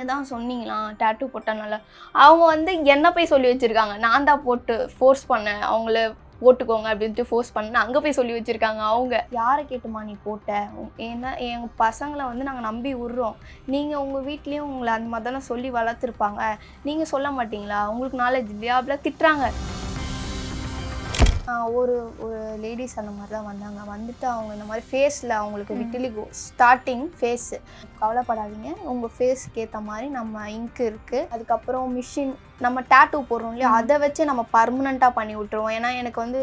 நீங்கள் தான் சொன்னீங்களா? டேட்டூ போட்டனால. அவங்க வந்து என்ன போய் சொல்லி வச்சுருக்காங்க? நான் தான் போட்டு ஃபோர்ஸ் பண்ணேன். அவங்கள போட்டுக்கோங்க அப்படின்ட்டு ஃபோர்ஸ் பண்ண அங்கே போய் சொல்லி வச்சுருக்காங்க அவங்க. யாரை கேட்டுமா நீ போட்ட? ஏன்னா எங்கள் பசங்களை வந்து நாங்கள் நம்பி விட்றோம். நீங்கள் உங்கள் வீட்லேயும் உங்களை அந்த மாதிரி தானே சொல்லி வளர்த்துருப்பாங்க. நீங்கள் சொல்ல மாட்டீங்களா? உங்களுக்கு நாலேஜ் இல்லையா? அப்படிலாம் திட்டுறாங்க. ஒரு ஒரு லேடிஸ் அந்த மாதிரி தான் வந்தாங்க. வந்துட்டு அவங்க இந்த மாதிரி ஃபேஸில் அவங்களுக்கு விட்டிலிகோ ஸ்டார்டிங் ஃபேஸு கவலைப்படாதீங்க. உங்கள் ஃபேஸ்க்கு ஏற்ற மாதிரி நம்ம இங்க் இருக்குது அதுக்கப்புறம் மிஷின் நம்ம டேட்டூ போடுறோம் இல்லையா? அதை வச்சு நம்ம பர்மனெண்ட்டாக பண்ணி விட்டுருவோம். ஏன்னா எனக்கு வந்து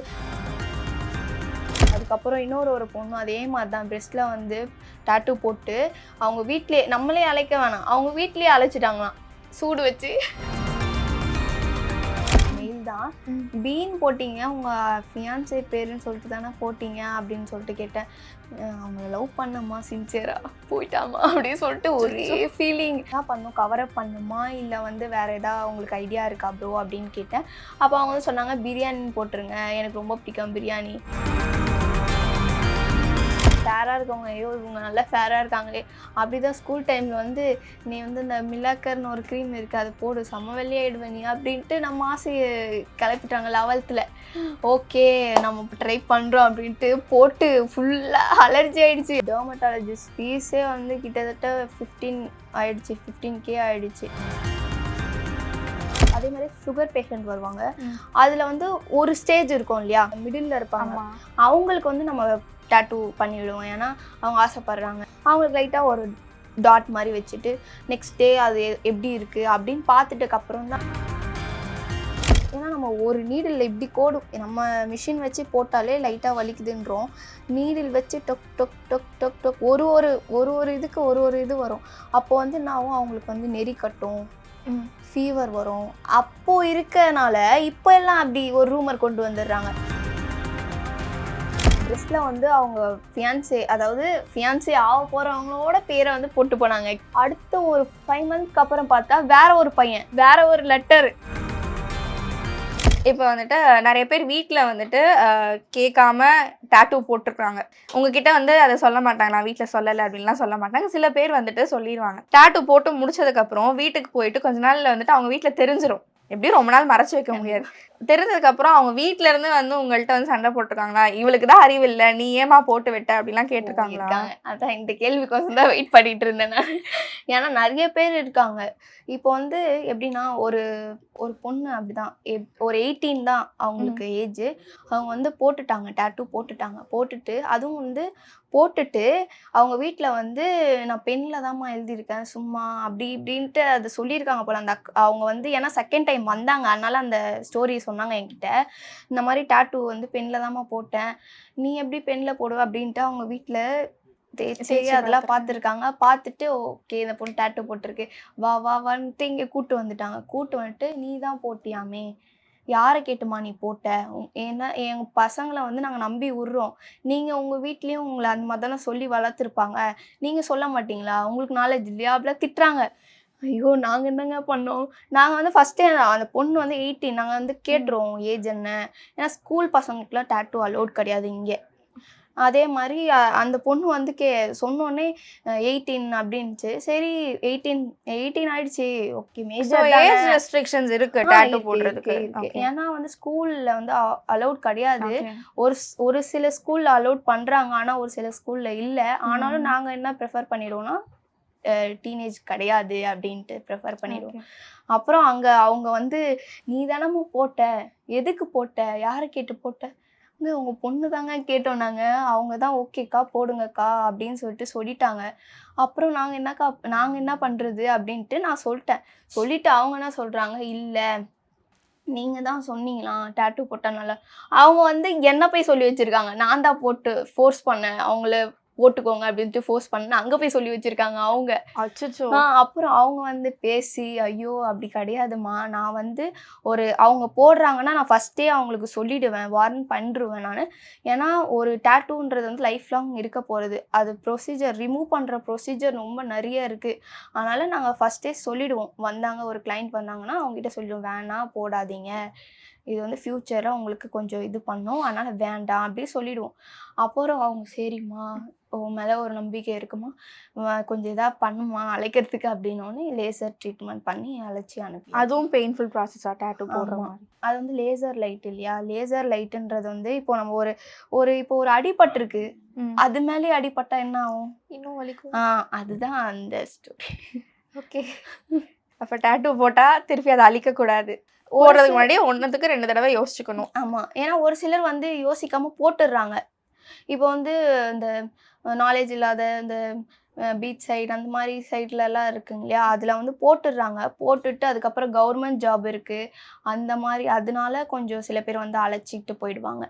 அதுக்கப்புறம் இன்னொரு ஒரு பொண்ணு அதே மாதிரி தான் ப்ரெஸ்ட்டில் வந்து டேட்டூ போட்டு அவங்க வீட்லேயே நம்மளே அழைக்க வேணாம். அவங்க வீட்லேயே அழைச்சிட்டாங்களாம். சூடு வச்சு. தான். பீன் போட்டீங்க உங்கள் ஃபியான்சே பேருன்னு சொல்லிட்டு தானே போட்டீங்க அப்படின்னு சொல்லிட்டு கேட்டேன். அஹ் அவங்கள லவ் பண்ணமா சின்சியராக போயிட்டாமா? அப்படின்னு சொல்லிட்டு ஒரே ஃபீலிங் என்ன பண்ணும்? கவரப் பண்ணுமா? இல்லை வந்து வேறு ஏதாவது உங்களுக்கு ஐடியா இருக்கா ப்ரோ அப்படின்னு கேட்டேன். அப்போ அவங்க வந்து சொன்னாங்க பிரியாணி போட்டுருங்க. எனக்கு ரொம்ப பிடிக்கும் பிரியாணி. ஃபேராக இருக்கவங்க ஐயோ இவங்க நல்லா ஃபேராக இருக்காங்களே. அப்படி தான் ஸ்கூல் டைமில் வந்து நீ வந்து இந்த மில்லாக்கர்னு ஒரு க்ரீம் இருக்குது அது போடு செம்ம வெள்ளையாயிடுவேன் நீ அப்படின்ட்டு நம்ம ஆசையை கிளப்பிட்டாங்க லெவல்த்தில். ஓகே நம்ம ட்ரை பண்ணுறோம் அப்படின்ட்டு போட்டு ஃபுல்லாக அலர்ஜி ஆயிடுச்சு. டெர்மட்டாலஜிஸ்ட் ஃபீஸே வந்து கிட்டத்தட்ட ஃபிஃப்டீன் ஆயிடுச்சு ஃபிஃப்டீன் கே ஆயிடுச்சு. அதே மாதிரி சுகர் பேஷண்ட் வருவாங்க. அதில் வந்து ஒரு ஸ்டேஜ் இருக்கும் இல்லையா? மிடில் இருப்பாங்க. அவங்களுக்கு வந்து நம்ம டேட்டூ பண்ணிவிடுவோம் ஏன்னா அவங்க ஆசைப்படுறாங்க. அவங்களுக்கு லைட்டாக ஒரு டாட் மாதிரி வச்சுட்டு நெக்ஸ்ட் டே அது எப்படி இருக்குது அப்படின்னு பார்த்துட்டுக்கப்புறம் தான். ஏன்னா நம்ம ஒரு நீடில் இப்படி கோடு நம்ம மிஷின் வச்சு போட்டாலே லைட்டாக வலிக்குதுன்றோம். நீடில் வச்சு டொக் டொக் டொக் டொக் டொக் ஒரு ஒரு ஒரு ஒரு இதுக்கு ஒரு ஒரு இது வரும். அப்போ வந்து என்ன ஆகும்? அவங்களுக்கு வந்து நெறி கட்டும். ஃபீவர் வரும். அப்போது இருக்கனால இப்போ எல்லாம் அப்படி ஒரு ரூமர் கொண்டு வந்துடுறாங்க. ட்ரெஸ்ஸில் வந்து அவங்க ஃபியான்சே அதாவது ஃபியான்சே ஆக போகிறவங்களோட பேரை வந்து போட்டு போனாங்க. அடுத்த ஒரு ஃபைவ் மந்த்ஸ்க்கு அப்புறம் பார்த்தா வேற ஒரு பையன் வேற ஒரு லெட்டர் இப்போ வந்துட்டு நிறைய பேர் வீட்டில் வந்துட்டு கேட்காம டேட்டூ போட்டிருக்காங்க உங்ககிட்ட வந்து அதை சொல்ல மாட்டாங்க நான் வீட்டில் சொல்லலை அப்படின்லாம் சொல்ல மாட்டாங்க. சில பேர் வந்துட்டு சொல்லிடுவாங்க டேட்டூ போட்டு முடிச்சதுக்கப்புறம் வீட்டுக்கு போயிட்டு கொஞ்ச நாள்ல வந்துட்டு அவங்க வீட்டில் தெரிஞ்சிரும். எப்படியும் ரொம்ப நாள் மறைச்சு வைக்க முடியாது. தெரிஞ்சதுக்கப்புறம் அவங்க வீட்ல இருந்து வந்து உங்கள்கிட்ட வந்து சண்டை போட்டிருக்காங்களா? இவளுக்கு தான் அறிவு இல்லை நீ ஏமா போட்டு விட்ட? அப்படிலாம் கேட்டிருக்காங்களா? அதான் இந்த கேள்விக்கோசம் தான் வெயிட் பண்ணிட்டு இருந்தேன் நான். ஏன்னா நிறைய பேர் இருக்காங்க. இப்போ வந்து எப்படின்னா ஒரு ஒரு பொண்ணு அப்படிதான். ஒரு எயிட்டீன் தான் அவங்களுக்கு ஏஜ் அவங்க வந்து போட்டுட்டாங்க டேட்டூ போட்டுட்டாங்க. போட்டுட்டு அதுவும் வந்து போட்டுட்டு அவங்க வீட்டில் வந்து நான் பெண்ணில் தாம்மா எழுதியிருக்கேன் சும்மா அப்படி இப்படின்ட்டு அது சொல்லியிருக்காங்க போல. அந்த அவங்க வந்து ஏன்னா செகண்ட் டைம் வந்தாங்க. அதனால அந்த ஸ்டோரி சொன்னாங்க என்கிட்ட. இந்த மாதிரி டேட்டூ வந்து பெண்ணில் தாம்மா போட்டேன். நீ எப்படி பெண்ணில் போடுவ அப்படின்ட்டு அவங்க வீட்டில் தேய்ச்சி அதெல்லாம் பார்த்துருக்காங்க பார்த்துட்டு ஓகே இந்த பொண்ணு டேட்டூ போட்டிருக்கு. வா வா வான்ட்டு இங்கே கூட்டு வந்துட்டாங்க. கூட்டு வந்துட்டு நீ தான் போட்டியாமே. யாரை கேட்டுமா நீ போட்ட? ஏன்னா எங்கள் பசங்களை வந்து நாங்கள் நம்பி விட்றோம் நீங்கள் உங்கள் வீட்லேயும் உங்களை அந்த மாதிரி தானே சொல்லி வளர்த்துருப்பாங்க. நீங்கள் சொல்ல மாட்டீங்களா? உங்களுக்கு நாலேஜ் இல்லையா? அப்படிலாம் திட்டுறாங்க. ஐயோ நாங்கள் என்னங்க பண்ணோம்? நாங்கள் வந்து ஃபஸ்ட்டே அந்த பொண்ணு வந்து எயிட்டீன் நாங்கள் வந்து கேட்டுருவோம் ஏஜ் என்ன? ஏன்னா ஸ்கூல் பசங்களுக்குலாம் டேட்டூ அலோட் கிடையாது இங்கே. அதே மாதிரி அந்த பொண்ணு வந்து கே சொன்னோடனே எயிட்டீன் அப்படின்ச்சு சரி எயிட்டீன் எயிட்டீன் ஆயிடுச்சு. ஓகே மேஜர் ஏஜ் ரெஸ்ட்ரிக்ஷன்ஸ் இருக்கு டேட்டூ போடுறதுக்கு. ஏன்னா வந்து ஸ்கூல்ல வந்து அலௌட் கிடையாது. ஒரு ஒரு சில ஸ்கூல்ல அலௌட் பண்றாங்க ஆனா ஒரு சில ஸ்கூல்ல இல்ல. ஆனாலும் ம். நாங்க என்ன ப்ரிஃபர் பண்ணிடுவோம்னா டீனேஜ் கிடையாது அப்படின்ட்டு ப்ரிஃபர் பண்ணிடுவோம். அப்புறம் அங்க அவங்க வந்து நீ தானம்மா போட்ட? எதுக்கு போட்ட? யாரை கேட்டு போட்ட? இங்க உங்க பொண்ணு தாங்க கேட்டோம் நாங்க. அவங்க தான் ஓகேக்கா போடுங்கக்கா அப்படின்னு சொல்லிட்டு சொல்லிட்டாங்க. அப்புறம் நாங்க என்னக்கா நாங்க என்ன பண்றது அப்படின்ட்டு நான் சொல்லிட்டேன். சொல்லிட்டு அவங்க என்ன சொல்றாங்க? இல்ல நீங்க தான் சொன்னீங்களா? டேட்டூ போட்டா நல்லா அவங்க வந்து என்ன போய் சொல்லி வச்சிருக்காங்க? நான் தான் போட்டு ஃபோர்ஸ் பண்ணேன். அவங்கள போட்டுக்கோங்க அப்படின்ட்டு ஃபோர்ஸ் பண்ண அங்க போய் சொல்லி வச்சிருக்காங்க அவங்க. அச்சச்சோ. ஆ, அப்புறம் அவங்க வந்து பேசி ஐயோ அப்படி கிடையாதும்மா. நான் வந்து ஒரு அவங்க போடுறாங்கன்னா நான் ஃபஸ்ட்டே அவங்களுக்கு சொல்லிடுவேன். வார்ன் பண்ணிடுவேன் நான். ஏன்னா ஒரு டேட்டூன்றது வந்து லைஃப் லாங் இருக்க போகிறது அது ப்ரொசீஜர் ரிமூவ் பண்ணுற ப்ரொசீஜர் ரொம்ப நிறைய இருக்குது அதனால் நாங்கள் ஃபஸ்ட்டே சொல்லிடுவோம். வந்தாங்க ஒரு கிளைண்ட் வந்தாங்கன்னா அவங்ககிட்ட சொல்லிடுவோம். வேணாம் போடாதீங்க. இது வந்து ஃப்யூச்சரில் உங்களுக்கு கொஞ்சம் இது பண்ணும். அதனால் வேண்டாம். அப்படி சொல்லிடுவோம். அப்புறம் அவங்க சரிம்மா. உன் மேலே ஒரு நம்பிக்கை இருக்குமா? கொஞ்சம் இதாக பண்ணுமா? அழைக்கிறதுக்கு அப்படின்னோடனே லேசர் ட்ரீட்மெண்ட் பண்ணி அழைச்சி அனுப்பி அதுவும் பெயின்ஃபுல் ப்ராசஸா டேட்டூ போடுற. மாதிரி. அது வந்து லேசர் லைட் இல்லையா? லேசர் லைட்டுன்றது வந்து இப்போ நம்ம ஒரு ஒரு இப்போ ஒரு அடிபட்டிருக்கு. அது மேலே அடிபட்டா என்ன ஆகும்? இன்னும் வலிக்கும். ஆ அதுதான் அந்த ஸ்டோரி ஓகே. அப்ப டேட்டூ போட்டா திருப்பி அதை அழிக்க கூடாது. போடுறதுக்கு முன்னாடி ஒன்னத்துக்கு ரெண்டு தடவை யோசிச்சுக்கணும். ஆமா. ஏன்னா ஒரு சிலர் வந்து யோசிக்காம போட்டுடுறாங்க. இப்போ வந்து இந்த நாலேஜ் இல்லாத இந்த பீச் சைடு அந்த மாதிரி சைட்லலாம் இருக்குங்க இல்லையா? அதில் வந்து போட்டுடுறாங்க. போட்டுட்டு அதுக்கப்புறம் கவர்மெண்ட் ஜாப் இருக்குது அந்த மாதிரி அதனால கொஞ்சம் சில பேர் வந்து அழைச்சிக்கிட்டு போயிடுவாங்க.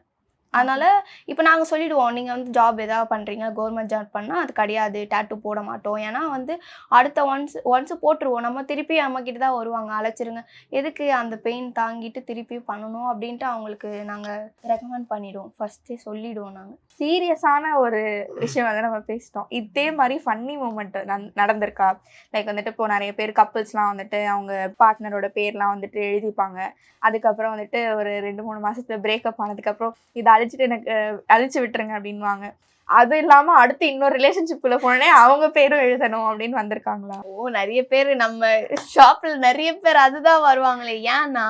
அதனால இப்போ நாங்கள் சொல்லிடுவோம். நீங்கள் வந்து ஜாப் ஏதாவது பண்ணுறீங்க கவர்மெண்ட் ஜாப் பண்ணால் அது கிடையாது டேட்டூ போட மாட்டோம். ஏன்னா வந்து அடுத்த ஒன்ஸ் ஒன்ஸ் போட்டுருவோம். நம்ம திருப்பி நம்மக்கிட்ட தான் வருவாங்க. அழைச்சிருங்க. எதுக்கு அந்த பெயின் தாங்கிட்டு திருப்பி பண்ணணும் அப்படின்ட்டு அவங்களுக்கு நாங்கள் ரெக்கமெண்ட் பண்ணிடுவோம். ஃபஸ்ட்டே சொல்லிடுவோம் நாங்கள் சீரியஸான ஒரு விஷயம் வந்து நம்ம பேசிட்டோம். இதே மாதிரி ஃபன்னி மூமெண்ட் நடந்திருக்கா? லைக் வந்துட்டு இப்போ நிறைய பேர் கப்புள்ஸ்லாம் வந்துட்டு அவங்க பார்ட்னரோட பேர்லாம் வந்துட்டு எழுதிப்பாங்க. அதுக்கப்புறம் வந்துட்டு ஒரு ரெண்டு மூணு மாசத்துல பிரேக்கப் ஆனதுக்கப்புறம் இதை அழிச்சிட்டு எனக்கு அழிச்சு விட்டுருங்க அப்படின்வாங்க. அது இல்லாம அடுத்து இன்னொரு ரிலேஷன்ஷிப்குள்ள போனே அவங்க பேரும் எழுதணும் அப்படின்னு வந்திருக்காங்களா? ஓ நிறைய பேர் நம்ம ஷாப்பில் நிறைய பேர் அதுதான் வருவாங்களே. ஏன்னா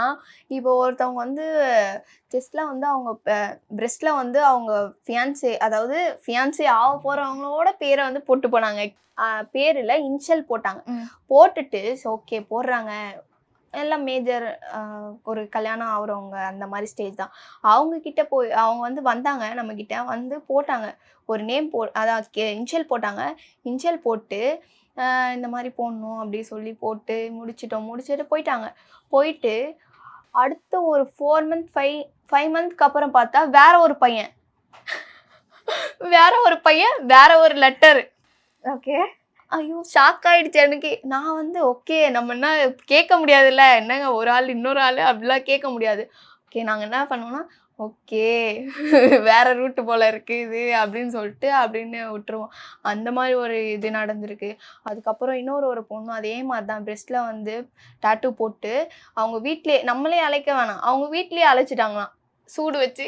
இப்போ ஒருத்தவங்க வந்து செஸ்டில் வந்து அவங்க பிரெஸ்டில் வந்து அவங்க ஃபியான்சே அதாவது ஃபியான்சே ஆக போகிறவங்களோட பேரை வந்து போட்டு போனாங்க. பேரில் இன்ஷியல் போட்டாங்க. போட்டுட்டு ஓகே போடுறாங்க. எல்லாம் மேஜர் ஒரு கல்யாணம் ஆகுறவங்க அந்த மாதிரி ஸ்டேஜ் தான். அவங்க கிட்ட போய் அவங்க வந்து வந்தாங்க நம்ம கிட்ட வந்து போட்டாங்க. ஒரு நேம் போ அதான் இன்ஷியல் போட்டாங்க. இன்ஷியல் போட்டு இந்த மாதிரி போடணும் அப்படி சொல்லி போட்டு முடிச்சிட்டோம். முடிச்சிட்டு போயிட்டாங்க. போயிட்டு அடுத்த ஒரு ஃபோர் மந்த் ஃபைவ் ஃபைவ் மந்த்க்கு அப்புறம் பார்த்தா வேற ஒரு பையன். வேற ஒரு பையன் வேற ஒரு லெட்டர் ஓகே ஐயோ ஷாக் ஆயிடுச்சு எனக்கு. நான் வந்து ஓகே நம்ம என்ன கேட்க முடியாதுல்ல? என்னங்க ஒரு ஆள் இன்னொரு ஆள்? அப்படிலாம் கேட்க முடியாது. ஓகே நாங்கள் என்ன பண்ணோம்னா ஓகே வேற ரூட்டு போல இருக்கு இது அப்படின்னு சொல்லிட்டு அப்படின்னு விட்டுருவோம். அந்த மாதிரி ஒரு இது நடந்திருக்கு. அதுக்கப்புறம் இன்னொரு ஒரு பொண்ணு அதே மாதிரி தான் பிரெஸ்டில் வந்து டாட்டூ போட்டு அவங்க வீட்லேயே நம்மளே அழைக்க வேணாம். அவங்க வீட்லேயே அழைச்சிட்டாங்களாம். சூடு வச்சு.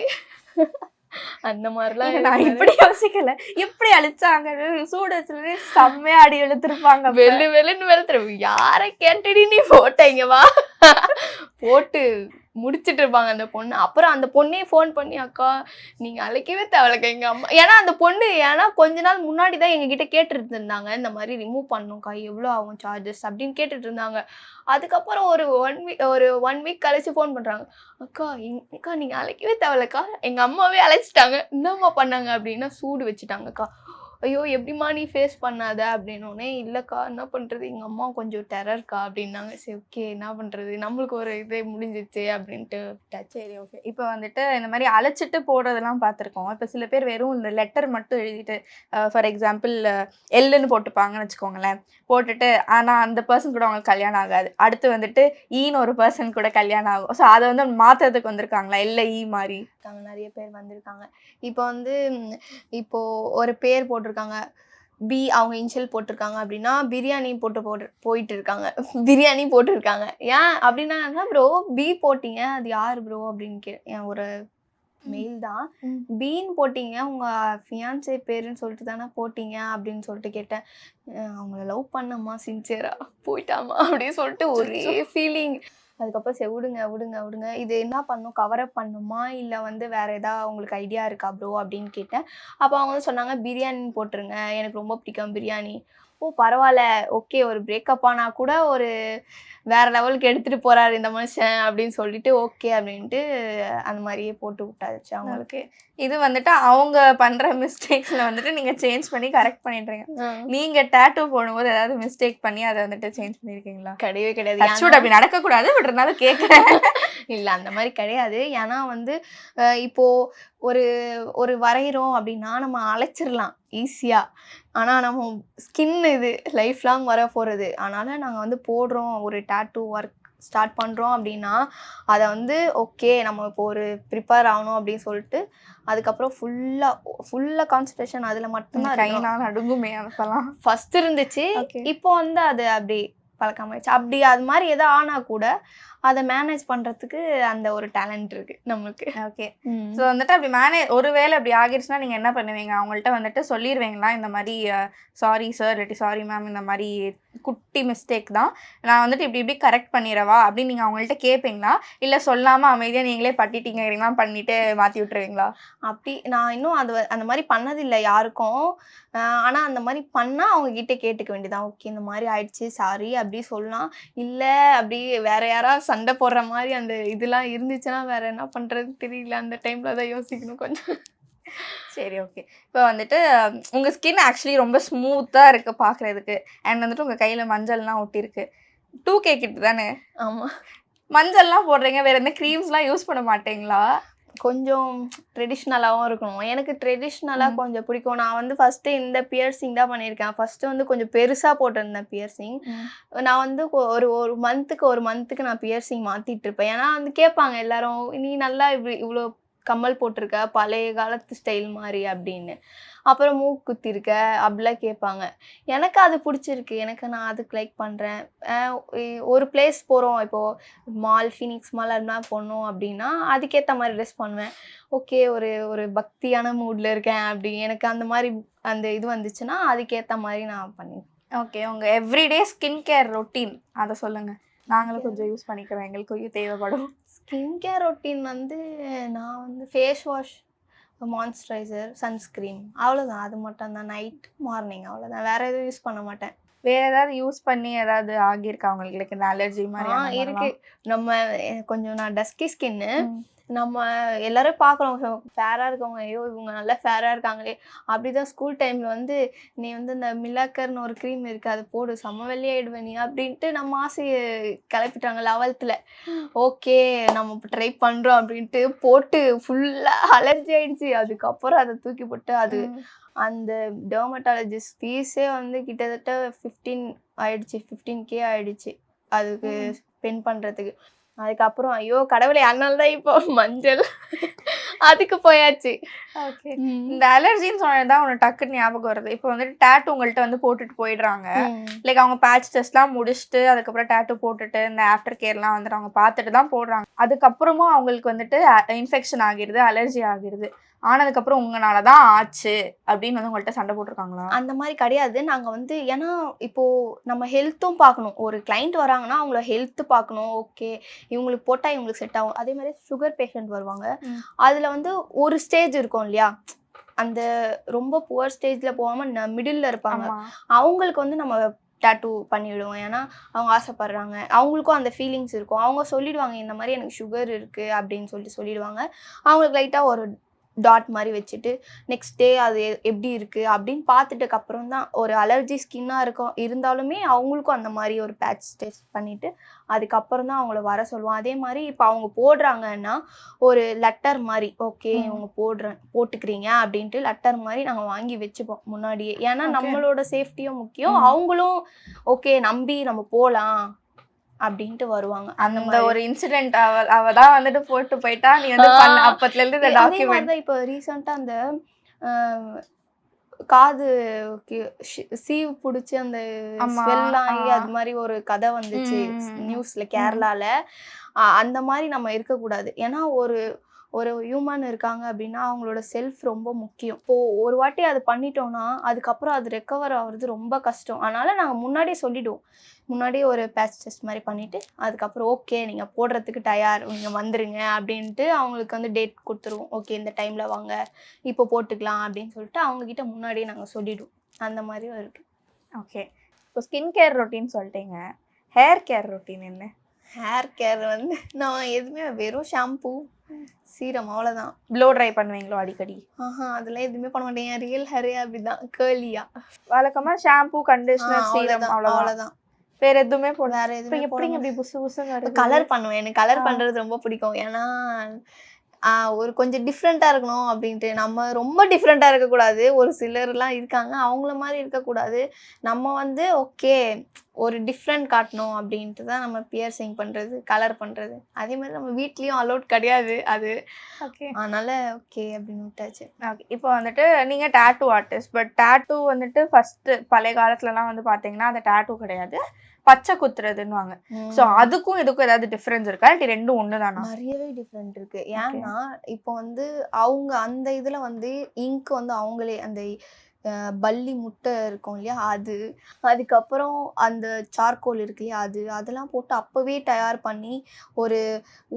அந்த மாதிரிலாம் நான். இப்படி யோசிக்கல. இப்படி அழிச்சாங்க? சூடு வச்சுட்டு செம்மையா அடி இழுத்துருப்பாங்க அப்ப. வெள்ளு வெள்ளுன்னு வெளுத்துரு. யார கேட்டடி நீ போட்டீங்க வா. போட்டு முடிச்சிட்டு இருப்பாங்க அந்த பொண்ணு. அப்புறம் அந்த பொண்ணே ஃபோன் பண்ணி அக்கா நீங்கள் அழைக்கவே தேவையில்லக்கா எங்கள் அம்மா ஏன்னா அந்த பொண்ணு ஏன்னா கொஞ்ச நாள் முன்னாடி தான் எங்ககிட்ட கேட்டுட்டு இருந்தாங்க இந்த மாதிரி ரிமூவ் பண்ணும்க்கா எவ்வளோ ஆகும் சார்ஜஸ் அப்படின்னு கேட்டுட்டு இருந்தாங்க அதுக்கப்புறம் ஒரு ஒன் வீக் ஒரு ஒன் வீக் கழிச்சு ஃபோன் பண்ணுறாங்க அக்கா அக்கா நீங்கள் அழைக்கவே தேவையில்லக்கா எங்கள் அம்மாவே அழைச்சிட்டாங்க என்னம்மா பண்ணாங்க? அப்படின்னா சூடு வச்சுட்டாங்கக்கா. ஐயோ எப்படிம்மா நீ ஃபேஸ் பண்ணாத? அப்படின்னோடனே இல்லைக்கா என்ன பண்ணுறது எங்கள் அம்மா கொஞ்சம் டெரர்க்கா அப்படின்னாங்க. சரி ஓகே என்ன பண்ணுறது நம்மளுக்கு ஒரு இது முடிஞ்சிச்சு அப்படின்ட்டு சரி ஓகே இப்போ வந்துட்டு இந்த மாதிரி அழைச்சிட்டு போடுறதெல்லாம் பார்த்துருக்கோம். இப்போ சில பேர் வெறும் இந்த லெட்டர் மட்டும் எழுதிட்டு ஃபார் எக்ஸாம்பிள் எல்லுன்னு போட்டுப்பாங்கன்னு வச்சுக்கோங்களேன். போட்டுட்டு ஆனால் அந்த பர்சன் கூட அவங்களுக்கு கல்யாணம் ஆகாது. அடுத்து வந்துட்டு ஈன்னு ஒரு பர்சன் கூட கல்யாணம் ஆகும். ஸோ அதை வந்து மாற்றுறதுக்கு வந்திருக்காங்களா? இல்லை ஈ மாதிரி. இருக்காங்க நிறைய பேர் வந்திருக்காங்க. இப்போ வந்து ம், இப்போ ஒரு பேர் போட்டிருக்காங்க. பி அவங்க இன்ஷியல் போட்டிருக்காங்க அப்படின்னா பிரியாணி போட்டு போட்டு போயிட்டு இருக்காங்க பிரியாணி போட்டிருக்காங்க. ஏன்? அப்படின்னா ப்ரோ பி போட்டீங்க. அது யார் ப்ரோ அப்படின்னு கே ஒரு மெயில் தான். பீன் போட்டீங்க. உங்க ஃபியான்சே பேருன்னு சொல்லிட்டு தானே போட்டீங்க அப்படின்னு சொல்லிட்டு கேட்டேன். அவங்கள லவ் பண்ணம்மா சின்சியரா போயிட்டாமா? அப்படின்னு சொல்லிட்டு ஒரே ஃபீலிங் அதுக்கப்புறம் சரி விடுங்க விடுங்க விடுங்க. இது என்ன பண்ணும்? கவரப் பண்ணுமா? இல்லை வந்து வேறு எதாவது உங்களுக்கு ஐடியா இருக்கா ப்ரோ அப்படின்னு கேட்டேன். அப்போ அவங்க வந்து சொன்னாங்க பிரியாணி போட்டுருங்க. எனக்கு ரொம்ப பிடிக்கும் பிரியாணி. ஓ பரவாயில்ல. ஓகே ஒரு பிரேக்கப் ஆனா கூட ஒரு வேற லெவலுக்கு எடுத்துட்டு போறாரு இந்த மனுஷன் அப்படின்னு சொல்லிட்டு ஓகே அப்படின்ட்டு அந்த மாதிரியே போட்டு விட்டாச்சு அவங்களுக்கு. இது வந்துட்டு அவங்க பண்ற மிஸ்டேக்ஸ்ல வந்துட்டு நீங்க சேஞ்ச் பண்ணி கரெக்ட் பண்ணிடுறீங்க. நீங்க டேட்டூ போடும்போது ஏதாவது மிஸ்டேக் பண்ணி அதை வந்துட்டு சேஞ்ச் பண்ணிருக்கீங்களா? கிடையவே கிடையாது. அப்படி நடக்கக்கூடாது பட் இருந்தாலும் கேட்குறேன் இல்லை அந்த மாதிரி கிடையாது. ஏன்னா வந்து அஹ் இப்போ ஒரு ஒரு வரைகிறோம் அப்படின்னா நம்ம அழைச்சிடலாம். ஈஸியாக ஆனால் நம்ம ஸ்கின் இது லைஃப் லாங் வர போகிறது அதனால் நாங்கள் வந்து போடுறோம். ஒரு டேட்டூ ஒர்க் ஸ்டார்ட் பண்ணுறோம் அப்படின்னா அதை வந்து ஓகே நம்ம இப்போ ஒரு ப்ரிப்பேர் ஆகணும் அப்படின்னு சொல்லிட்டு அதுக்கப்புறம் ஃபுல்லாக ஃபுல்லாக கான்சன்ட்ரேஷன் அதில் மட்டும்தான் கை இருக்கணும். நான் நடுங்குமே அப்பெல்லாம் ஃபர்ஸ்ட் இருந்துச்சு. இப்போ வந்து அது அப்படி பழக்கமாயிடுச்சு அப்படி அது மாதிரி எதோ ஆனால் கூட அதை மேனேஜ் பண்ணுறதுக்கு அந்த ஒரு டேலண்ட் இருக்குது நம்மளுக்கு. ஓகே ஸோ வந்துட்டு அப்படி மேனே ஒருவேளை அப்படி ஆகிடுச்சுன்னா நீங்கள் என்ன பண்ணுவீங்க? அவங்கள்ட்ட வந்துட்டு சொல்லிடுவீங்களா இந்த மாதிரி சாரி சார் இல்லாட்டி சாரி மேம் இந்த மாதிரி குட்டி மிஸ்டேக் தான். நான் வந்துட்டு இப்படி இப்படி கரெக்ட் பண்ணிடவா அப்படின்னு நீங்கள் அவங்கள்ட்ட கேட்பீங்களா இல்லை சொல்லாமல் அமைதியாக நீங்களே பட்டிட்டீங்கிறீங்களா பண்ணிட்டு மாற்றி விட்டுருவீங்களா? அப்படி நான் இன்னும் அது அந்த மாதிரி பண்ணதில்லை யாருக்கும். ஆனால் அந்த மாதிரி பண்ணால் அவங்க கிட்ட கேட்டுக்க வேண்டியதான் ஓகே இந்த மாதிரி ஆயிடுச்சு சாரி அப்படி சொல்லலாம். இல்லை அப்படி வேற யாராவது சண்டை போடுற மாதிரி அந்த இதெல்லாம் இருந்துச்சுன்னா வேற என்ன பண்ணுறது தெரியல. அந்த டைமில் தான் யோசிக்கணும் கொஞ்சம். சரி ஓகே இப்போ வந்துட்டு உங்கள் ஸ்கின் ஆக்சுவலி ரொம்ப ஸ்மூத்தாக இருக்குது பார்க்குறதுக்கு அண்ட் வந்துட்டு உங்கள் கையில் மஞ்சள்லாம் ஒட்டியிருக்கு. டூ கே கிட்ட தானே? ஆமாம் மஞ்சள்லாம் போடுறீங்க. வேறு எந்த க்ரீம்ஸ்லாம் யூஸ் பண்ண மாட்டீங்களா? கொஞ்சம் ட்ரெடிஷ்னலாகவும் இருக்கணும். எனக்கு ட்ரெடிஷ்னலாக. கொஞ்சம் பிடிக்கும். நான் வந்து ஃபஸ்ட்டு இந்த பியர்சிங் தான் பண்ணியிருக்கேன். ஃபஸ்ட்டு வந்து கொஞ்சம் பெருசாக போட்டிருந்தேன் பியர்சிங் நான் வந்து ஒரு ஒரு மந்த்துக்கு ஒரு மந்த்துக்கு நான் பியர்சிங் மாற்றிட்டு இருப்பேன். ஏன்னா வந்து கேட்பாங்க எல்லாரும் நீ நல்லா இப்படி இவ்வளோ கம்மல் போட்டிருக்க பழைய காலத்து ஸ்டைல் மாதிரி அப்படின்னு. அப்புறம் மூக்கு குத்திருக்க அப்படிலாம் கேட்பாங்க. எனக்கு அது பிடிச்சிருக்கு. எனக்கு நான் அதுக்கு லைக் பண்ணுறேன் ஒரு பிளேஸ் போகிறோம் இப்போது மால் ஃபினிக்ஸ் மால் அதுமாதிரி போனோம் அப்படின்னா அதுக்கேற்ற மாதிரி ட்ரெஸ் பண்ணுவேன். ஓகே ஒரு ஒரு பக்தியான மூடில் இருக்கேன் அப்படி. எனக்கு அந்த மாதிரி அந்த இது வந்துச்சுன்னா அதுக்கேற்ற மாதிரி நான் பண்ணி. ஓகே உங்கள் எவ்ரிடே ஸ்கின் கேர் ரொட்டீன் அதை சொல்லுங்கள் நாங்களும் கொஞ்சம் யூஸ் பண்ணிக்கிறோம். எங்களுக்கு தேவைப்படும். ஸ்கின் கேர் ரொட்டீன் வந்து நான் வந்து ஃபேஸ் வாஷ் மாய்ஸ்சரைசர் சன்ஸ்க்ரீன் அவ்வளோதான் அது மட்டும் தான். நைட் மார்னிங் அவ்வளோதான் வேற எதுவும் யூஸ் பண்ண மாட்டேன். வேற ஏதாவது யூஸ் பண்ணி ஏதாவது ஆகியிருக்கா உங்களுக்கு? இந்த அலர்ஜி மாதிரி? இருக்கு. நம்ம கொஞ்சம் நான் டஸ்கி ஸ்கின்னு. நம்ம எல்லாரும் பார்க்குறோம் ஃபேராக இருக்கவங்க ஐயோ இவங்க நல்லா ஃபேராக இருக்காங்களே. அப்படி தான் ஸ்கூல் டைமில் வந்து நீ வந்து இந்த மில்லாக்கர்னு ஒரு க்ரீம் இருக்குது அது போடு செம்ம வெள்ளையாயிடுவே நீ அப்படின்ட்டு நம்ம ஆசையை கிளப்பிட்டாங்க லெவல்த்தில். ஓகே நம்ம ட்ரை பண்ணுறோம் அப்படின்ட்டு போட்டு ஃபுல்லாக அலர்ஜி ஆயிடுச்சு. அதுக்கப்புறம் அதை தூக்கி போட்டு அது. அந்த டெர்மட்டாலஜிஸ்ட் ஃபீஸே வந்து கிட்டத்தட்ட ஃபிஃப்டீன் ஆயிடுச்சு ஃபிஃப்டீன் கே ஆயிடுச்சு. அதுக்கு. ஸ்பெண்ட் பண்ணுறதுக்கு அதுக்கப்புறம் ஐயோ கடவுளே அதனால தான் இப்போ மஞ்சள். அதுக்கு போயாச்சு. ஓகே இந்த அலர்ஜின்னு சொன்னது தான் உனக்கு டக்குன்னு ஞாபகம் வருது. இப்போ வந்துட்டு டேட்டு உங்கள்கிட்ட வந்து போட்டுட்டு போயிடுறாங்க. லைக் அவங்க பேட்ச் டெஸ்ட்லாம் முடிச்சுட்டு அதுக்கப்புறம் டேட்டு போட்டுட்டு இந்த ஆஃப்டர் கேர்லாம் வந்துட்டு அவங்க பார்த்துட்டு தான் போடுறாங்க. அதுக்கப்புறமும் அவங்களுக்கு வந்துட்டு இன்ஃபெக்ஷன் ஆகிருது அலர்ஜி ஆகிருது ஆனதுக்கப்புறம் உங்களால தான் ஆச்சு அப்படின்னு வந்து உங்கள்கிட்ட சண்டை போட்டிருக்காங்களா? அந்த மாதிரி கிடையாது. நாங்கள் வந்து ஏன்னா இப்போ நம்ம ஹெல்த்தும் பார்க்கணும். ஒரு கிளைண்ட் வராங்கன்னா அவங்கள ஹெல்த்து பார்க்கணும். ஓகே இவங்களுக்கு போட்டால் இவங்களுக்கு செட் ஆகும். அதே மாதிரி சுகர் பேஷண்ட் வருவாங்க. அதில் வந்து ஒரு ஸ்டேஜ் இருக்கும் இல்லையா? அந்த ரொம்ப புவர் ஸ்டேஜில் போகாமல் மிடில் இருப்பாங்க. அவங்களுக்கு வந்து நம்ம டேட்டூ பண்ணிவிடுவோம். ஏன்னா அவங்க ஆசைப்படுறாங்க. அவங்களுக்கும் அந்த ஃபீலிங்ஸ் இருக்கும். அவங்க சொல்லிடுவாங்க இந்த மாதிரி எனக்கு சுகர் இருக்குது அப்படின்னு சொல்லிட்டு சொல்லிடுவாங்க. அவங்களுக்கு லைட்டாக ஒரு டாட் மாதிரி வச்சுட்டு நெக்ஸ்ட் டே அது எப்படி இருக்குது அப்படின்னு பார்த்துட்டுக்கு அப்புறம் தான் ஒரு அலர்ஜி ஸ்கின்னாக இருக்கும் இருந்தாலுமே அவங்களுக்கும் அந்த மாதிரி ஒரு பேட்ச் டெஸ்ட் பண்ணிவிட்டு அதுக்கப்புறம் தான் அவங்கள வர சொல்லுவோம் அதே மாதிரி இப்போ அவங்க போடுறாங்கன்னா ஒரு லெட்டர் மாதிரி ஓகே. இவங்க போடுறேன் போட்டுக்கிறீங்க அப்படின்ட்டு லெட்டர் மாதிரி நாங்கள் வாங்கி வச்சுப்போம் முன்னாடியே ஏன்னா. நம்மளோட சேஃப்டியும் முக்கியம். அவங்களும் ஓகே நம்பி நம்ம போகலாம் அப்படின்ட்டு வருவாங்க. அந்த ஒரு இன்சிடென்ட் அவ அவ தான் வந்துட்டு போட்டு போயிட்டா நீ வந்து அப்பத்துல இருந்து இந்த டாக்குமெண்ட் இப்போ ரீசெண்டாக அந்த காது சீவு பிடிச்சி அந்த ஆகி. அது மாதிரி ஒரு கதை வந்துச்சு. நியூஸ்ல கேரளால. அந்த மாதிரி நம்ம இருக்கக்கூடாது. ஏன்னா ஒரு ஒரு ஹியூமன் இருக்காங்க அப்படின்னா அவங்களோட செல்ஃப் ரொம்ப முக்கியம். இப்போ ஒரு வாட்டி அது பண்ணிட்டோம்னா அதுக்கப்புறம் அது ரெக்கவர் ஆகுறது ரொம்ப கஷ்டம். அதனால நாங்கள் முன்னாடியே சொல்லிடுவோம். முன்னாடியே ஒரு பேட்ச் டெஸ்ட் மாதிரி பண்ணிட்டு அதுக்கப்புறம் ஓகே நீங்கள் போடுறதுக்கு தயார் நீங்கள் வந்துருங்க அப்படின்ட்டு அவங்களுக்கு வந்து டேட் கொடுத்துருவோம். ஓகே இந்த டைமில் வாங்க இப்போ போட்டுக்கலாம் அப்படின்னு சொல்லிட்டு அவங்கக்கிட்ட முன்னாடியே நாங்கள் சொல்லிடுவோம். அந்த மாதிரியும் இருக்குது ஓகே இப்போ ஸ்கின் கேர் ரொட்டீன் சொல்லிட்டீங்க. ஹேர் கேர் ரொட்டீன் என்ன? ஹேர் கேர் வந்து நான் எதுவுமே வெறும் ஷாம்பூ சீரம் அவ்வளோதான் ப்ளோ ட்ரை பண்ணுவீங்களோ அடிக்கடி? ஆஹா அதெல்லாம் எதுவுமே பண்ண மாட்டேன். ரியல் ஹேரே அப்படிதான். கேர்லியா வழக்கமா ஷாம்பு கண்டிஷனர் சீரம் அவ்வளவுதான் அவ்வளோதான் வேற எதுவுமே போட வேற இப்போ எதுவுமே எப்படிங்க இப்படி புசு புசுன்னு கலர் பண்ணுவேன். எனக்கு கலர். பண்றது ரொம்ப பிடிக்கும். ஏன்னா ஒரு கொஞ்சம் டிஃப்ரெண்ட்டாக இருக்கணும் அப்படின்ட்டு. நம்ம ரொம்ப டிஃப்ரெண்ட்டாக இருக்கக்கூடாது. ஒரு சிலர்லாம் இருக்காங்க அவங்கள மாதிரி இருக்கக்கூடாது. நம்ம வந்து ஓகே ஒரு டிஃப்ரெண்ட் காட்டணும் அப்படின்ட்டு தான் நம்ம பியர்சிங் பண்ணுறது கலர் பண்ணுறது அதே மாதிரி நம்ம வீட்லேயும் அலோட் கிடையாது அது. ஓகே அதனால ஓகே அப்படின்னு விட்டாச்சு. ஓகே இப்போ வந்துட்டு நீங்கள் டேட்டூ ஆர்டிஸ்ட் பட் டேட்டூ வந்துட்டு ஃபஸ்ட்டு பழைய காலத்துலலாம் வந்து பார்த்தீங்கன்னா அந்த டேட்டூ கிடையாது. பச்சை குத்துறதுன்னுவாங்க. ஸோ அதுக்கும் இதுக்கும் ஏதாவது டிஃப்ரென்ஸ் இருக்கா? இல்லாட்டி ரெண்டும் ஒன்று தானா நிறையவே டிஃப்ரெண்ட் இருக்கு. ஏன்னா இப்போ வந்து அவங்க அந்த இதுல வந்து இங்க் வந்து அவங்களே அந்த பல்லி முட்டை இருக்கும் இல்லையா? அது அதுக்கப்புறம் அந்த சார்கோல் இருக்கு இல்லையா? அது அதெல்லாம் போட்டு அப்போவே தயார் பண்ணி ஒரு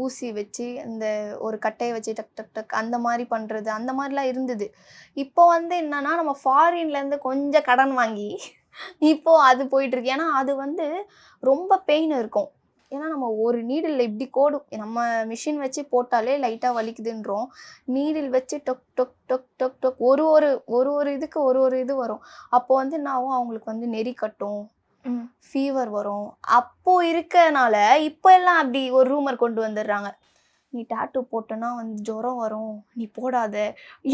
ஊசி வச்சு அந்த ஒரு கட்டையை வச்சு டக் டக் டக் அந்த மாதிரி பண்ணுறது அந்த மாதிரிலாம் இருந்தது. இப்போ வந்து என்னன்னா நம்ம ஃபாரின்லேருந்து கொஞ்சம் கடன் வாங்கி இப்போ அது போயிட்டு இருக்கு ஏன்னா அது வந்து ரொம்ப பெயின் இருக்கும். ஏன்னா நம்ம ஒரு நீடில் இப்படி கோடு நம்ம மிஷின் வச்சு போட்டாலே லைட்டாக வலிக்குதுன்றோம். நீடில் வச்சு டொக் டொக் டொக் டொக் டொக் ஒரு ஒரு ஒரு ஒரு இதுக்கு ஒரு ஒரு இது வரும். அப்போ வந்து ஆகும்? அவங்களுக்கு வந்து நெறி கட்டும். ஃபீவர் வரும். அப்போ இருக்கனால இப்போ எல்லாம் அப்படி ஒரு ரூமர் கொண்டு வந்துடுறாங்க. நீ டாட்டூ போட்டனா வந்து ஜுரம் வரும். நீ போடாத.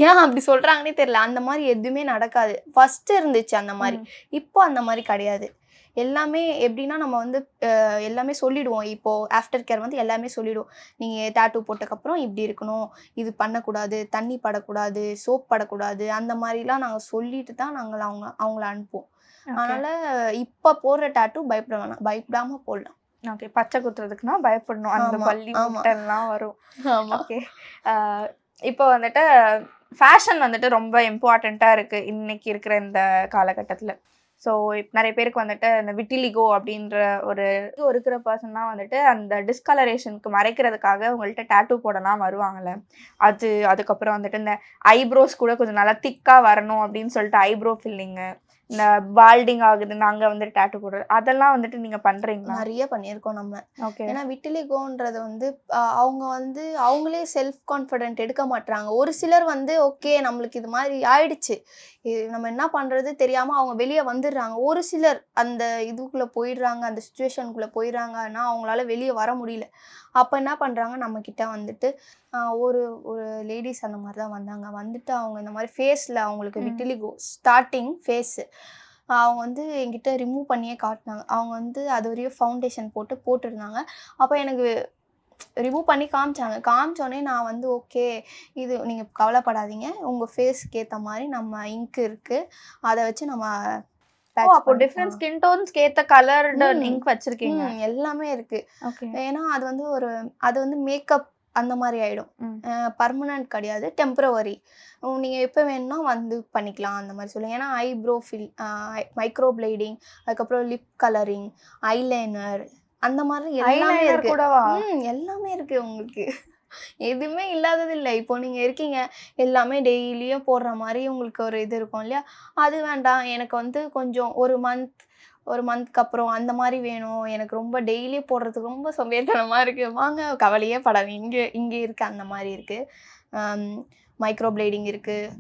ஏன் அப்படி சொல்றாங்கன்னே தெரியல. அந்த மாதிரி எதுவுமே நடக்காது. ஃபர்ஸ்ட் இருந்துச்சு அந்த மாதிரி. இப்போ அந்த மாதிரி கிடையாது. எல்லாமே எப்படின்னா நம்ம வந்து எல்லாமே சொல்லிடுவோம். இப்போ ஆஃப்டர் கேர் வந்து எல்லாமே சொல்லிடுவோம். நீங்கள் டேட்டூ போட்டக்கப்புறம் இப்படி இருக்கணும். இது பண்ணக்கூடாது. தண்ணி படக்கூடாது. சோப் படக்கூடாது. அந்த மாதிரிலாம் நாங்கள் சொல்லிட்டு தான் நாங்கள் அவங்க அவங்கள அனுப்புவோம். அதனால இப்போ போடுற டேட்டூ பயப்பட வேணாம். பயப்படாம போடலாம். ஓகே பச்சை குத்துறதுக்குன்னா பயப்படணும். அந்த பள்ளி. முட்டைலாம் வரும். ஓகே இப்போ வந்துட்டு ஃபேஷன் வந்துட்டு ரொம்ப இம்பார்ட்டண்ட்டாக இருக்குது இன்னைக்கு இருக்கிற இந்த காலகட்டத்தில். ஸோ நிறைய பேருக்கு வந்துட்டு இந்த விட்டிலிகோ அப்படின்ற ஒரு இருக்கிற பர்சன்லாம் வந்துட்டு அந்த டிஸ்கலரேஷனுக்கு மறைக்கிறதுக்காக உங்கள்கிட்ட டேட்டூ போடலாம் வருவாங்கல்ல. அது அதுக்கப்புறம் வந்துட்டு இந்த ஐப்ரோஸ் கூட கொஞ்சம் நல்லா திக்காக வரணும் அப்படின்னு சொல்லிட்டு ஐப்ரோ ஃபில்லிங்கு இந்த பால்டிங் ஆகுதுன்னு அங்கே வந்துட்டு டேட்டூ போடுறது அதெல்லாம் வந்துட்டு நீங்கள் பண்ணுறீங்களா நிறைய பண்ணியிருக்கோம் நம்ம. ஓகே ஏன்னா விட்டிலிகோன்றது வந்து அவங்க வந்து அவங்களே செல்ஃப் கான்ஃபிடென்ட் எடுக்க மாட்றாங்க. ஒரு சிலர் வந்து ஓகே நம்மளுக்கு இது மாதிரி ஆயிடுச்சு. நம்ம என்ன பண்றது தெரியாம அவங்க வெளியே வந்துடுறாங்க. ஒரு சிலர் அந்த இதுக்குள்ள போயிடுறாங்க அந்த சுச்சுவேஷனுக்குள்ள போயிடுறாங்கன்னா அவங்களால வெளியே வர முடியல. அப்ப என்ன பண்றாங்க? நம்ம கிட்ட வந்துட்டு ஒரு ஒரு லேடிஸ் அந்த மாதிரி தான் வந்தாங்க. வந்துட்டு அவங்க இந்த மாதிரி ஃபேஸ்ல அவங்களுக்கு. விட்டிலிகோ ஸ்டார்டிங் ஃபேஸ் அவங்க வந்து என்கிட்ட ரிமூவ் பண்ணியே காட்டினாங்க. அவங்க வந்து அது வரையும் ஃபவுண்டேஷன் போட்டு போட்டிருந்தாங்க. அப்போ எனக்கு ரிமூவ் பண்ணி காமிச்சாங்க. காமிச்சோடனே நான் வந்து ஓகே இது நீங்கள் கவலைப்படாதீங்க. உங்கள் ஃபேஸ்க்கு ஏற்ற மாதிரி நம்ம இங்க் இருக்குது அதை வச்சு நம்ம அப்போ டிஃப்ரெண்ட் ஸ்கின் டோன்ஸ்க்கு ஏத்த கலர்டு ம். இங்க் வச்சிருக்கீங்க. எல்லாமே இருக்குது ஓகே ஏன்னா அது வந்து ஒரு அது வந்து மேக்கப் அந்த மாதிரி ஆகிடும் ம். பர்மனன்ட் கிடையாது. டெம்பரவரி நீங்கள் எப்போ வேணும்னா வந்து பண்ணிக்கலாம் அந்த மாதிரி சொல்லுங்கள் ஏன்னா ஐப்ரோ ஃபில் மைக்ரோ பிளேடிங் அதுக்கப்புறம் லிப் கலரிங் ஐலைனர் அந்த மாதிரி எல்லாமே இருக்கு. எல்லாமே இருக்கு உங்களுக்கு. எதுவுமே இல்லாதது இல்லை. இப்போ நீங்கள் இருக்கீங்க எல்லாமே டெய்லியும் போடுற மாதிரி உங்களுக்கு ஒரு இது இருக்கும் இல்லையா? அது வேண்டாம். எனக்கு வந்து கொஞ்சம் ஒரு மந்த் ஒரு மந்த்க்கு அப்புறம் அந்த மாதிரி வேணும். எனக்கு ரொம்ப டெய்லி போடுறதுக்கு ரொம்ப சோம்பேறித்தனமாக இருக்குது வாங்க கவலையே படாதீங்க. இங்கே இங்கே இருக்குது அந்த மாதிரி இருக்குது மைக்ரோ பிளேடிங் இருக்குது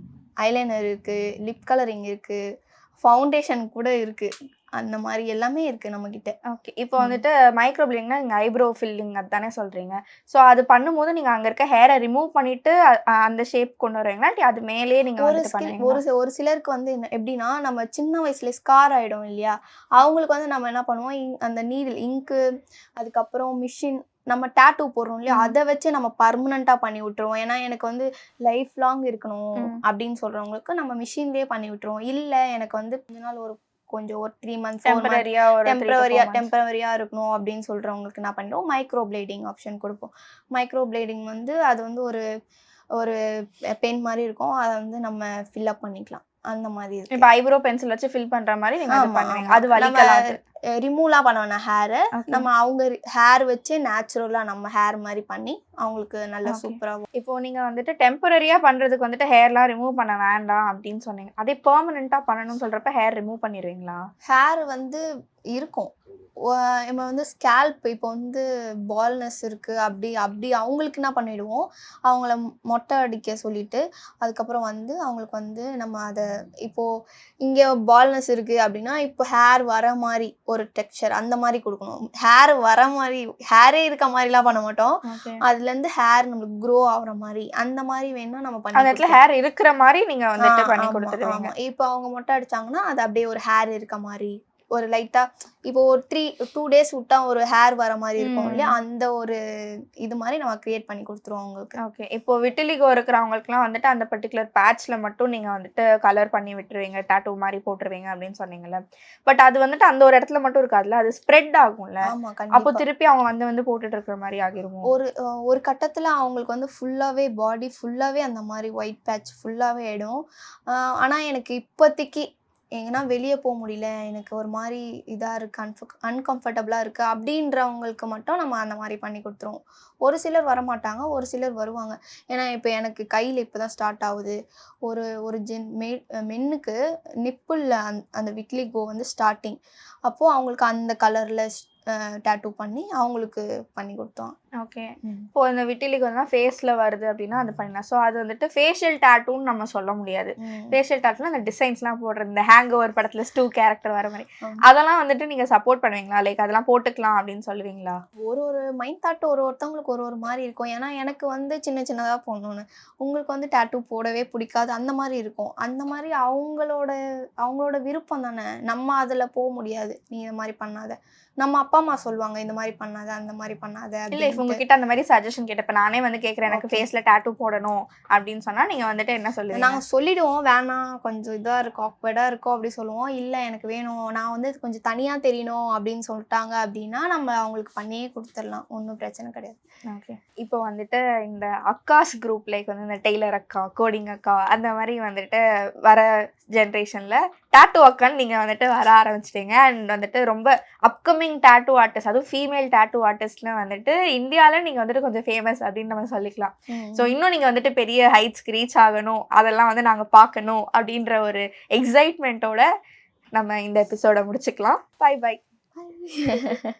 ஐலைனர் இருக்குது லிப் கலரிங் இருக்குது ஃபவுண்டேஷன் கூட இருக்குது அந்த மாதிரி எல்லாமே இருக்குது நம்மக்கிட்ட ஓகே. இப்போ. வந்துட்டு மைக்ரோ பிளிங்னா நீங்க ஐப்ரோ ஃபில்லிங் அதுதானே சொல்றீங்க. ஸோ அது பண்ணும்போது நீங்க அங்க இருக்க ஹேரை ரிமூவ் பண்ணிட்டு அந்த ஷேப் கொண்டு வருவீங்களா? அது மேலேயே நீங்க ஒரு பண்ணுவீங்களா? ஒரு ஒரு சிலருக்கு வந்து எப்படின்னா நம்ம சின்ன வயசுல ஸ்கார் ஆயிடும் இல்லையா? அவங்களுக்கு வந்து நம்ம என்ன பண்ணுவோம் அந்த நீடில் இங்கு அதுக்கப்புறம் மிஷின் நம்ம டேட்டூ போடுறோம் இல்லையா. அதை வச்சு நம்ம பர்மனண்டா பண்ணி விட்டுருவோம். ஏன்னா எனக்கு வந்து லைஃப் லாங் இருக்கணும். அப்படின்னு சொல்றவங்களுக்கு நம்ம மிஷின்லயே பண்ணி விட்டுருவோம். இல்ல எனக்கு வந்து கொஞ்ச நாள் ஒரு கொஞ்சம் ஒரு த்ரீ மந்த்ஸ் டெம்பரரியா டெம்பரரியா டெம்பரவரியா இருக்கணும் அப்படின்னு சொல்றவங்களுக்கு என்ன பண்ணிடுவோம் மைக்ரோ பிளேடிங் ஆப்ஷன் கொடுப்போம். மைக்ரோ பிளேடிங் வந்து அது வந்து ஒரு ஒரு பென் மாதிரி இருக்கும். அதை வந்து நம்ம ஃபில்அப் பண்ணிக்கலாம். அந்த மாதிரி இருக்கு. இப்போ ஐப்ரோ பென்சில் வச்சு ஃபில் பண்ற மாதிரி நீங்க அது பண்ணுவீங்க. அது வலிக்கலாது ரிமூவ்லாம் பண்ண வேணாம் ஹேரை. நம்ம அவங்க ஹேர் வச்சு நேச்சுரலா நம்ம ஹேர் மாதிரி பண்ணி அவங்களுக்கு நல்லா Okay. சூப்பரா இப்போ நீங்க வந்துட்டு டெம்பரரியா பண்றதுக்கு வந்துட்டு ஹேர்லாம் ரிமூவ் பண்ண வேண்டாம் அப்படின்னு சொன்னீங்க. அதே பெர்மனண்டா பண்ணணும்னு சொல்றப்ப ஹேர் ரிமூவ் பண்ணிடுவீங்களா? ஹேர் வந்து இருக்கும். நம்ம வந்து ஸ்கேல்ப் இப்போ வந்து பால்னஸ் இருக்கு அப்படி அப்படி அவங்களுக்கு என்ன பண்ணிடுவோம்? அவங்கள மொட்டை அடிக்க சொல்லிட்டு அதுக்கப்புறம் வந்து அவங்களுக்கு வந்து நம்ம அதை இப்போ இங்கே பால்னஸ் இருக்கு அப்படின்னா இப்போ ஹேர் வர மாதிரி ஒரு டெக்ஸ்சர் அந்த மாதிரி கொடுக்கணும். ஹேர் வர மாதிரி ஹேரே இருக்க மாதிரிலாம் பண்ண மாட்டோம். ஓகே அதுல இருந்து ஹேர் நம்மளுக்கு க்ரோ ஆகுற மாதிரி அந்த மாதிரி வேணா நம்ம பண்ணி அந்த இடத்துல. ஹேர் இருக்கிற மாதிரி நீங்க வந்துட்டு பண்ணி கொடுத்துருவீங்க. இப்போ அவங்க மொட்டை அடிச்சாங்கன்னா அது அப்படியே ஒரு ஹேர் இருக்க மாதிரி ஒரு லைட்டா இப்போ ஒரு த்ரீ டூ டேஸ் விட்டா ஒரு ஹேர் வர மாதிரி இருக்கும். இல்லையா? அந்த ஒரு இது மாதிரி நம்ம கிரியேட் பண்ணி கொடுத்துருவோம் அவங்களுக்கு. ஓகே இப்போ விட்டிலிகோ இருக்கிறவங்களுக்குலாம் வந்துட்டு அந்த பர்டிகுலர் பேட்ச்ல மட்டும் நீங்க வந்துட்டு கலர் பண்ணி விட்டுருவீங்க டாட்டூ மாதிரி போட்டுருவீங்க அப்படின்னு சொன்னீங்கல்ல. பட் அது வந்துட்டு அந்த ஒரு இடத்துல மட்டும் இருக்காதுல்ல அது ஸ்ப்ரெட் ஆகும்ல. அப்போ திருப்பி அவங்க வந்து வந்து போட்டுட்டு இருக்கிற மாதிரி ஆகிருமோ? ஒரு ஒரு கட்டத்துல அவங்களுக்கு வந்து ஃபுல்லாவே பாடி ஃபுல்லாவே அந்த மாதிரி ஒயிட் பேட்ச் ஃபுல்லாவே ஆயிடும். ஆஹ் ஆனா எனக்கு இப்போதைக்கு எங்கன்னா வெளியே போக முடியல எனக்கு ஒரு மாதிரி இதாக இருக்குது அன்ஃபர் அன்கம்ஃபர்டபுளாக இருக்குது அப்படின்றவங்களுக்கு மட்டும் நம்ம அந்த மாதிரி பண்ணி கொடுத்துருவோம். ஒரு சிலர் வரமாட்டாங்க ஒரு சிலர் வருவாங்க. ஏன்னா இப்போ எனக்கு கையில் இப்போ தான் ஸ்டார்ட் ஆகுது. ஒரு ஒரு ஜென் மெ மென்னுக்கு நிப்பிளில் அந் அந்த விட்லிகோ வந்து ஸ்டார்டிங் அப்போது அவங்களுக்கு அந்த கலரில் டேட்டூ பண்ணி அவங்களுக்கு பண்ணி கொடுத்தோம். ஓகே. இப்போ இந்த விட்டிலிகோ வந்து ஃபேஸ்ல வருது அப்படின்னா அது பண்ணலாம். ஸோ அது வந்துட்டு ஃபேஷியல் டாட்டூன்னு நம்ம சொல்ல முடியாது. ஃபேஷியல் டாட்டூல அந்த டிசைன்ஸ்லாம் போடுறது இந்த ஹேங் ஓவர் படத்துல ஸ்டூ கேரக்டர் வர மாதிரி. அதெல்லாம் வந்துட்டு நீங்க சப்போர்ட் பண்ணுவீங்களா? லைக் அதெல்லாம் போட்டுக்கலாம் அப்படின்னு சொல்லுவீங்களா? ஒரு ஒரு மைண்ட் தாட் ஒரு ஒருத்தவங்களுக்கு ஒரு ஒரு மாதிரி இருக்கும். ஏன்னா எனக்கு வந்து சின்ன சின்னதாக போடணும்னு. உங்களுக்கு வந்து டேட்டூ போடவே பிடிக்காது. அந்த மாதிரி இருக்கும். அந்த மாதிரி அவங்களோட அவங்களோட விருப்பம் தானே. நம்ம அதில் போக முடியாது. நீ இந்த மாதிரி பண்ணாத. நம்ம அப்பா அம்மா சொல்லுவாங்க இந்த மாதிரி பண்ணாத அந்த மாதிரி பண்ணாத இல்ல இப்போ. உங்ககிட்ட அந்த மாதிரி சஜஷன் கேட்டப்ப நானே வந்து கேக்குறேன் எனக்கு. ஃபேஸ்ல டாட்டூ போடணும் அப்படின்னு சொன்னா நீங்க வந்துட்டு என்ன சொல்லுவீங்க? நாங்கள் சொல்லிடுவோம் வேணாம் கொஞ்சம் இதாக இருக்கும் ஆக்வர்டாக இருக்கும் அப்படி சொல்லுவோம். இல்லை எனக்கு வேணும். நான் வந்து கொஞ்சம் தனியாக தெரியணும் அப்படின்னு சொல்லிட்டாங்க அப்படின்னா நம்ம அவங்களுக்கு பண்ணியே கொடுத்துடலாம். ஒன்றும் பிரச்சனை கிடையாது. ஓகே இப்போ வந்துட்டு இந்த அக்காஸ் குரூப் லைக் வந்து இந்த டெய்லர் அக்கா கோடிங் அக்கா அந்த மாதிரி வந்துட்டு வர ஜென்ரேஷன்ல டாட்டூ அக்கான்னு நீங்க வந்துட்டு வர ஆரம்பிச்சிட்டீங்க. அண்ட் வந்துட்டு ரொம்ப அப்கமிங் டாட்டூ ஆர்டிஸ்ட் அதுவும் ஃபீமேல் டாட்டூ ஆர்டிஸ்ட்ல வந்துட்டு இந்தியாவில் நீங்க வந்துட்டு கொஞ்சம் ஃபேமஸ் அப்படின்னு நம்ம சொல்லிக்கலாம். ஸோ இன்னும் நீங்க வந்துட்டு பெரிய ஹைட்ஸ்க்கு ரீச் ஆகணும் அதெல்லாம் வந்து நாங்க பார்க்கணும் அப்படின்ற ஒரு எக்ஸைட்மெண்ட்டோட நம்ம இந்த எபிசோட முடிச்சுக்கலாம். By by